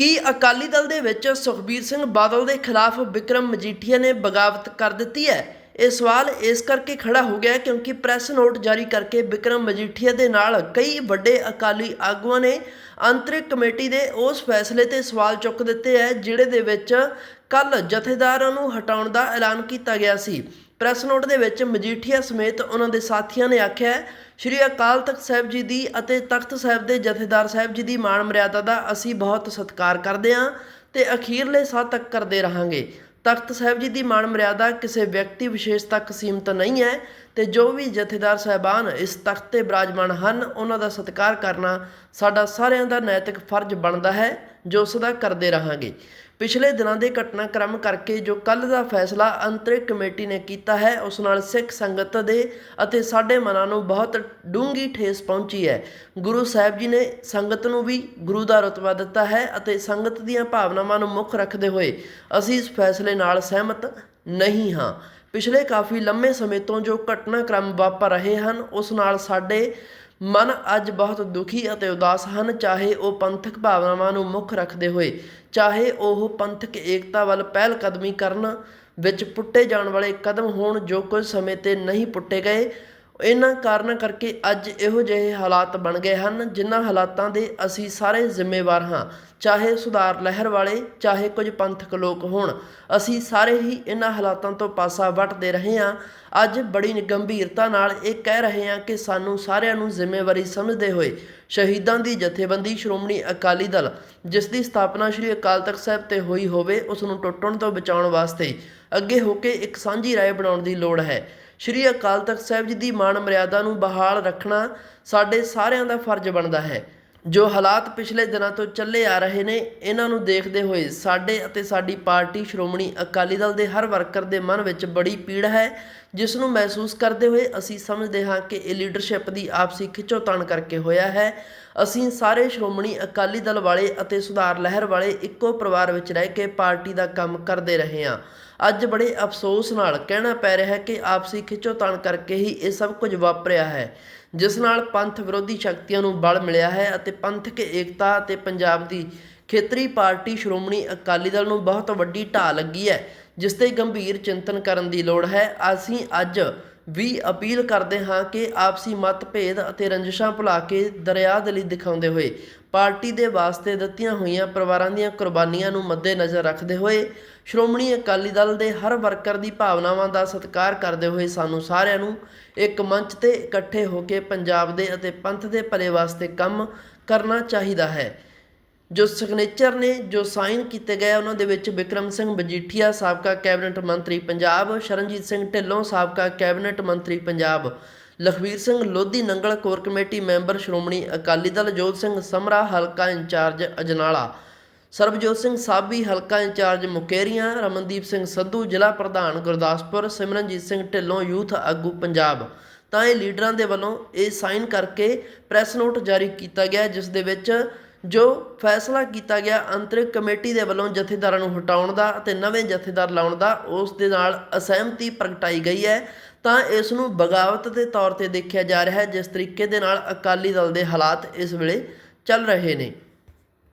ਕੀ ਅਕਾਲੀ ਦਲ ਦੇ ਵਿੱਚ ਸੁਖਬੀਰ ਸਿੰਘ ਬਾਦਲ ਦੇ ਖਿਲਾਫ ਵਿਕਰਮ ਮਜੀਠੀਆ ਨੇ ਬਗਾਵਤ ਕਰ ਦਿੱਤੀ ਹੈ? ਇਹ ਸਵਾਲ ਇਸ ਕਰਕੇ ਖੜਾ ਹੋ ਗਿਆ ਕਿਉਂਕਿ ਪ੍ਰੈਸ ਨੋਟ ਜਾਰੀ ਕਰਕੇ ਵਿਕਰਮ ਮਜੀਠੀਆ ਦੇ ਨਾਲ ਕਈ ਵੱਡੇ ਅਕਾਲੀ ਆਗੂਆਂ ਨੇ ਅੰਤਰਿਕ ਕਮੇਟੀ ਦੇ ਉਸ ਫੈਸਲੇ ਤੇ ਸਵਾਲ ਚੁੱਕ ਦਿੱਤੇ ਹੈ, ਜਿਹੜੇ ਦੇ ਵਿੱਚ ਕੱਲ ਜਥੇਦਾਰਾਂ ਨੂੰ ਹਟਾਉਣ ਦਾ ਐਲਾਨ ਕੀਤਾ ਗਿਆ ਸੀ। ਪ੍ਰੈਸ ਨੋਟ ਦੇ ਵਿੱਚ ਮਜੀਠੀਆ ਸਮੇਤ ਉਹਨਾਂ ਦੇ ਸਾਥੀਆਂ ਨੇ ਆਖਿਆ, ਸ਼੍ਰੀ ਅਕਾਲ ਤਖਤ ਸਾਹਿਬ ਜੀ ਦੀ ਅਤੇ ਤਖਤ ਸਾਹਿਬ ਦੇ ਜਥੇਦਾਰ ਸਾਹਿਬ ਜੀ ਦੀ ਮਾਣ ਮਰਿਆਦਾ ਦਾ ਅਸੀਂ ਬਹੁਤ ਸਤਿਕਾਰ ਕਰਦੇ ਹਾਂ ਤੇ ਅਖੀਰਲੇ ਸਾਹ ਤੱਕ ਕਰਦੇ ਰਹਾਂਗੇ। ਤਖਤ ਸਾਹਿਬ ਜੀ ਦੀ ਮਾਣ ਮਰਿਆਦਾ ਕਿਸੇ ਵਿਅਕਤੀ ਵਿਸ਼ੇਸ਼ ਤੱਕ ਸੀਮਤ ਨਹੀਂ ਹੈ ਤੇ ਜੋ ਵੀ ਜਥੇਦਾਰ ਸਾਹਿਬਾਨ ਇਸ ਤਖਤ ਤੇ ਬਿਰਾਜਮਾਨ ਹਨ, ਉਹਨਾਂ ਦਾ ਸਤਿਕਾਰ ਕਰਨਾ ਸਾਡਾ ਸਾਰਿਆਂ ਦਾ ਨੈਤਿਕ ਫਰਜ਼ ਬਣਦਾ ਹੈ, ਜੋ ਸਦਾ ਕਰਦੇ ਰਹਾਂਗੇ। ਪਿਛਲੇ ਦਿਨਾਂ ਦੇ ਘਟਨਾਕ੍ਰਮ ਕਰਕੇ ਜੋ ਕੱਲ ਦਾ ਫੈਸਲਾ ਅੰਤਰਿਕ ਕਮੇਟੀ ਨੇ ਕੀਤਾ ਹੈ, ਉਸ ਨਾਲ ਸਿੱਖ ਸੰਗਤ ਦੇ ਅਤੇ ਸਾਡੇ ਮਨਾਂ ਨੂੰ ਬਹੁਤ ਡੂੰਗੀ ਠੇਸ ਪਹੁੰਚੀ ਹੈ। ਗੁਰੂ ਸਾਹਿਬ ਜੀ ਨੇ ਸੰਗਤ ਨੂੰ ਵੀ ਗੁਰੂ ਦਾ ਰਤਬਾ ਦਿੱਤਾ ਹੈ ਅਤੇ ਸੰਗਤ ਦੀਆਂ ਭਾਵਨਾਵਾਂ ਨੂੰ ਮੁੱਖ ਰੱਖਦੇ ਹੋਏ ਅਸੀਂ ਇਸ ਫੈਸਲੇ ਨਾਲ ਸਹਿਮਤ ਨਹੀਂ ਹਾਂ। ਪਿਛਲੇ ਕਾਫੀ ਲੰਮੇ ਸਮੇਂ ਤੋਂ ਜੋ ਘਟਨਾਕ੍ਰਮ ਵਾਪਰ ਰਹੇ ਹਨ, ਉਸ ਨਾਲ ਸਾਡੇ ਮਨ ਅੱਜ ਬਹੁਤ ਦੁਖੀ ਅਤੇ ਉਦਾਸ ਹਨ, ਚਾਹੇ ਉਹ ਪੰਥਕ ਭਾਵਨਾਵਾਂ ਨੂੰ ਮੁੱਖ ਰੱਖਦੇ ਹੋਏ, ਚਾਹੇ ਉਹ ਪੰਥਕ ਏਕਤਾ ਵੱਲ ਪਹਿਲ ਕਦਮੀ ਕਰਨ ਵਿੱਚ ਪੁੱਟੇ ਜਾਣ ਵਾਲੇ ਕਦਮ ਹੋਣ ਜੋ ਕੁਝ ਸਮੇਂ ਤੇ ਨਹੀਂ ਪੁੱਟੇ ਗਏ ਇਹਨਾਂ ਕਾਰਨਾਂ ਕਰਕੇ ਅੱਜ ਇਹੋ ਜਿਹੇ ਹਾਲਾਤ ਬਣ ਗਏ ਹਨ, ਜਿਨ੍ਹਾਂ ਹਾਲਾਤਾਂ ਦੇ ਅਸੀਂ ਸਾਰੇ ਜ਼ਿੰਮੇਵਾਰ ਹਾਂ, ਚਾਹੇ ਸੁਧਾਰ ਲਹਿਰ ਵਾਲੇ, ਚਾਹੇ ਕੁਝ ਪੰਥਕ ਲੋਕ ਹੋਣ। ਅਸੀਂ ਸਾਰੇ ਹੀ ਇਹਨਾਂ ਹਾਲਾਤਾਂ ਤੋਂ ਪਾਸਾ ਵੱਟਦੇ ਰਹੇ ਹਾਂ। ਅੱਜ ਬੜੀ ਗੰਭੀਰਤਾ ਨਾਲ ਇਹ ਕਹਿ ਰਹੇ ਹਾਂ ਕਿ ਸਾਨੂੰ ਸਾਰਿਆਂ ਨੂੰ ਜ਼ਿੰਮੇਵਾਰੀ ਸਮਝਦੇ ਹੋਏ ਸ਼ਹੀਦਾਂ ਦੀ ਜਥੇਬੰਦੀ ਸ਼੍ਰੋਮਣੀ ਅਕਾਲੀ ਦਲ, ਜਿਸ ਦੀ ਸਥਾਪਨਾ ਸ੍ਰੀ ਅਕਾਲ ਤਖਤ ਸਾਹਿਬ ਤੇ ਹੋਈ ਹੋਵੇ, ਉਸ ਨੂੰ ਟੁੱਟਣ ਤੋਂ ਬਚਾਉਣ ਵਾਸਤੇ ਅੱਗੇ ਹੋ ਕੇ ਇੱਕ ਸਾਂਝੀ ਰਾਏ ਬਣਾਉਣ ਦੀ ਲੋੜ ਹੈ। ਸ਼੍ਰੀ ਅਕਾਲ ਤਖਤ ਸਾਹਿਬ ਜੀ ਦੀ ਮਾਣ ਮਰਿਆਦਾ ਨੂੰ ਬਹਾਲ ਰੱਖਣਾ ਸਾਡੇ ਸਾਰਿਆਂ ਦਾ ਫਰਜ਼ ਬਣਦਾ ਹੈ। ਜੋ ਹਾਲਾਤ ਪਿਛਲੇ ਦਿਨਾਂ ਤੋਂ ਚੱਲੇ ਆ ਰਹੇ ਨੇ, ਇਹਨਾਂ ਨੂੰ ਦੇਖਦੇ ਹੋਏ ਸਾਡੇ ਅਤੇ ਸਾਡੀ ਪਾਰਟੀ ਸ਼੍ਰੋਮਣੀ ਅਕਾਲੀ ਦਲ ਦੇ ਹਰ ਵਰਕਰ ਦੇ ਮਨ ਵਿੱਚ ਬੜੀ ਪੀੜ ਹੈ, ਜਿਸ ਨੂੰ ਮਹਿਸੂਸ ਕਰਦੇ ਹੋਏ ਅਸੀਂ ਸਮਝਦੇ ਹਾਂ ਕਿ ਇਹ ਲੀਡਰਸ਼ਿਪ ਦੀ ਆਪਸੀ ਖਿੱਚੋਤਾਣ ਕਰਕੇ ਹੋਇਆ ਹੈ। ਅਸੀਂ ਸਾਰੇ ਸ਼੍ਰੋਮਣੀ ਅਕਾਲੀ ਦਲ ਵਾਲੇ ਅਤੇ ਸੁਧਾਰ ਲਹਿਰ ਵਾਲੇ ਇੱਕੋ ਪਰਿਵਾਰ ਵਿੱਚ ਰਹਿ ਕੇ ਪਾਰਟੀ ਦਾ ਕੰਮ ਕਰਦੇ ਰਹੇ ਹਾਂ। ਅੱਜ ਬੜੇ ਅਫਸੋਸ ਨਾਲ ਕਹਿਣਾ ਪੈ ਰਿਹਾ ਹੈ ਕਿ ਆਪਸੀ ਖਿੱਚੋਤਾਣ ਕਰਕੇ ਹੀ ਇਹ ਸਭ ਕੁਝ ਵਾਪਰਿਆ ਹੈ, ਜਿਸ ਨਾਲ ਪੰਥ ਵਿਰੋਧੀ ਸ਼ਕਤੀਆਂ ਨੂੰ ਬਲ ਮਿਲਿਆ ਹੈ ਅਤੇ ਪੰਥਕ ਏਕਤਾ ਅਤੇ ਪੰਜਾਬ ਦੀ ਖੇਤਰੀ ਪਾਰਟੀ ਸ਼੍ਰੋਮਣੀ ਅਕਾਲੀ ਦਲ ਨੂੰ ਬਹੁਤ ਵੱਡੀ ਢਾਹ ਲੱਗੀ ਹੈ, ਜਿਸ ਤੇ ਗੰਭੀਰ ਚਿੰਤਨ ਕਰਨ ਦੀ ਲੋੜ ਹੈ। ਅਸੀਂ ਅੱਜ ਵੀ ਅਪੀਲ ਕਰਦੇ ਹਾਂ ਕਿ ਆਪਸੀ ਮਤਭੇਦ ਅਤੇ ਰੰਜਿਸ਼ਾਂ ਭੁਲਾ ਕੇ ਦਰਿਆ ਦਰਿਆਦਲੀ ਦਿਖਾਉਂਦੇ ਹੋਏ ਪਾਰਟੀ ਦੇ ਵਾਸਤੇ ਦਿੱਤੀਆਂ ਹੋਈਆਂ ਪਰਿਵਾਰਾਂ ਦੀਆਂ ਕੁਰਬਾਨੀਆਂ ਨੂੰ ਮੱਦੇਨਜ਼ਰ ਰੱਖਦੇ ਹੋਏ ਸ਼੍ਰੋਮਣੀ ਅਕਾਲੀ ਦਲ ਦੇ ਹਰ ਵਰਕਰ ਦੀ ਭਾਵਨਾਵਾਂ ਦਾ ਸਤਿਕਾਰ ਕਰਦੇ ਹੋਏ ਸਾਨੂੰ ਸਾਰਿਆਂ ਨੂੰ ਇੱਕ ਮੰਚ ਤੇ ਇਕੱਠੇ ਹੋ ਕੇ ਪੰਜਾਬ ਦੇ ਅਤੇ ਪੰਥ ਦੇ ਭਲੇ ਵਾਸਤੇ ਕੰਮ ਕਰਨਾ ਚਾਹੀਦਾ ਹੈ। ਜੋ ਸਿਗਨੇਚਰ ਨੇ, ਜੋ ਸਾਈਨ ਕੀਤੇ ਗਏ ਉਹਨਾਂ ਦੇ ਵਿੱਚ ਵਿਕਰਮ ਸਿੰਘ ਮਜੀਠੀਆ ਸਾਬਕਾ ਕੈਬਨਿਟ ਮੰਤਰੀ ਪੰਜਾਬ, ਸ਼ਰਨਜੀਤ ਸਿੰਘ ਢਿੱਲੋਂ, ਸਾਬਕਾ ਕੈਬਨਿਟ ਮੰਤਰੀ Punjab Lakhvir Singh Lodhi, Nangal core committee member Shiromani Akali Dal, Jot Singh Samra, ਹਲਕਾ ਇੰਚਾਰਜ ਅਜਨਾਲਾ, ਸਰਬਜੋਤ ਸਿੰਘ ਸਾਬੀ, ਹਲਕਾ ਇੰਚਾਰਜ ਮੁਕੇਰੀਆਂ, ਰਮਨਦੀਪ ਸਿੰਘ ਸੰਧੂ, ਜ਼ਿਲ੍ਹਾ ਪ੍ਰਧਾਨ ਗੁਰਦਾਸਪੁਰ, ਸਿਮਰਨਜੀਤ ਸਿੰਘ ਢਿੱਲੋਂ, ਯੂਥ ਆਗੂ ਪੰਜਾਬ। ਤਾਂ ਇਹ ਲੀਡਰਾਂ ਦੇ ਵੱਲੋਂ ਇਹ ਸਾਈਨ ਕਰਕੇ ਪ੍ਰੈਸ ਨੋਟ ਜਾਰੀ ਕੀਤਾ ਗਿਆ, ਜਿਸ ਦੇ ਵਿੱਚ ਜੋ ਫੈਸਲਾ ਕੀਤਾ ਗਿਆ ਅੰਤਰਿਕ ਕਮੇਟੀ ਦੇ ਵੱਲੋਂ ਜਥੇਦਾਰਾਂ ਨੂੰ ਹਟਾਉਣ ਦਾ ਅਤੇ ਨਵੇਂ ਜਥੇਦਾਰ ਲਾਉਣ ਦਾ, ਉਸ ਦੇ ਨਾਲ ਅਸਹਿਮਤੀ ਪ੍ਰਗਟਾਈ ਗਈ ਹੈ। ਤਾਂ ਇਸ ਨੂੰ ਬਗਾਵਤ ਦੇ ਤੌਰ ਤੇ ਦੇਖਿਆ ਜਾ ਰਿਹਾ ਹੈ, ਜਿਸ ਤਰੀਕੇ ਦੇ ਨਾਲ ਅਕਾਲੀ ਦਲ ਦੇ ਹਾਲਾਤ ਇਸ ਵੇਲੇ ਚੱਲ ਰਹੇ ਨੇ।